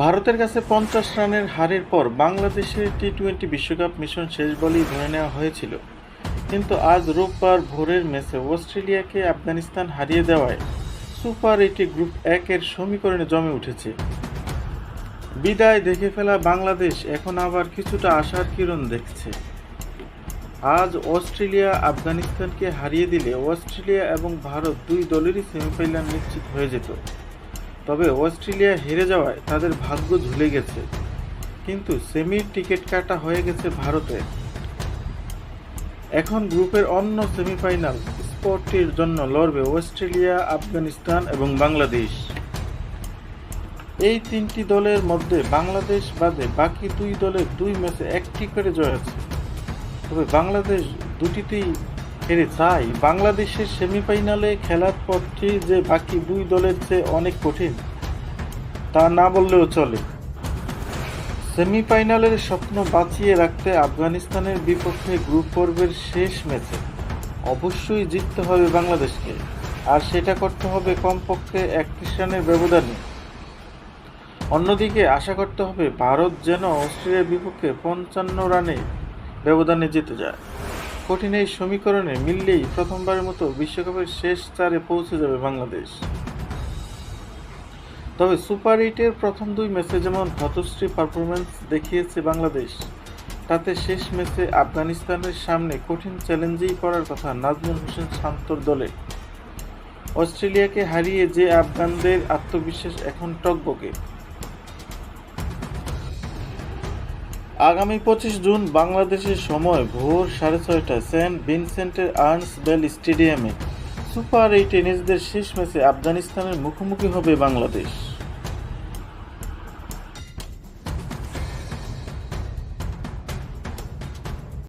ভারতের কাছে পঞ্চাশ রানের হারের পর বাংলাদেশের টি টোয়েন্টি বিশ্বকাপ মিশন শেষ বলেই ধরে নেওয়া হয়েছিল। কিন্তু আজ রোববার ভোরের ম্যাচে অস্ট্রেলিয়াকে আফগানিস্তান হারিয়ে দেওয়ায় সুপার এইটে গ্রুপ একের সমীকরণে জমে উঠেছে। বিদায় দেখে ফেলা বাংলাদেশ এখন আবার কিছুটা আশার কিরণ দেখছে। আজ অস্ট্রেলিয়া আফগানিস্তানকে হারিয়ে দিলে অস্ট্রেলিয়া এবং ভারত দুই দলেরই সেমিফাইনাল নিশ্চিত হয়ে যেত। তবে অস্ট্রেলিয়া হেরে যাওয়ায় তাদের ভাগ্য ঝুলে গেছে। কিন্তু সেমির টিকিট কাটা হয়ে গেছে ভারতে। এখন গ্রুপের অন্য সেমিফাইনাল স্পটটির জন্য লড়বে অস্ট্রেলিয়া, আফগানিস্তান এবং বাংলাদেশ। এই তিনটি দলের মধ্যে বাংলাদেশ বাদে বাকি দুই দলের দুই ম্যাচে একটি করে জয় আছে। তবে বাংলাদেশ দুটিতেই হেরে তাই বাংলাদেশের সেমিফাইনালে খেলার পথটি যে বাকি দুই দলের চেয়ে অনেক কঠিন, তা না বললেও চলে। সেমিফাইনালের স্বপ্ন বাঁচিয়ে রাখতে আফগানিস্তানের বিপক্ষে গ্রুপ পর্বের শেষ ম্যাচে অবশ্যই জিততে হবে বাংলাদেশকে, আর সেটা করতে হবে কমপক্ষে একত্রিশ রানের ব্যবধানে। অন্যদিকে আশা করতে হবে ভারত যেন অস্ট্রেলিয়ার বিপক্ষে পঞ্চান্ন রানে ব্যবধানে জিতে যায়। কঠিন এই সমীকরণে মিললেই প্রথমবারের মতো বিশ্বকাপের শেষ চারে পৌঁছে যাবে বাংলাদেশ। তবে সুপার এইটের প্রথম দুই ম্যাচে যেমন হতশ্রী পারফরমেন্স দেখিয়েছে বাংলাদেশ, তাতে শেষ ম্যাচে আফগানিস্তানের সামনে কঠিন চ্যালেঞ্জেই পড়ার কথা নাজমুল হোসেন শান্তর দলে। অস্ট্রেলিয়াকে হারিয়ে যে আফগানদের আত্মবিশ্বাস এখন টকবকে আগামী পঁচিশ জুন বাংলাদেশের সময় ভোর সাড়ে ছয়টায় সেন্ট ভিনসেন্টের আর্নস বেল স্টেডিয়ামে সুপার এইটে নিজেদের শেষ ম্যাচে আফগানিস্তানের মুখোমুখি হবে বাংলাদেশ।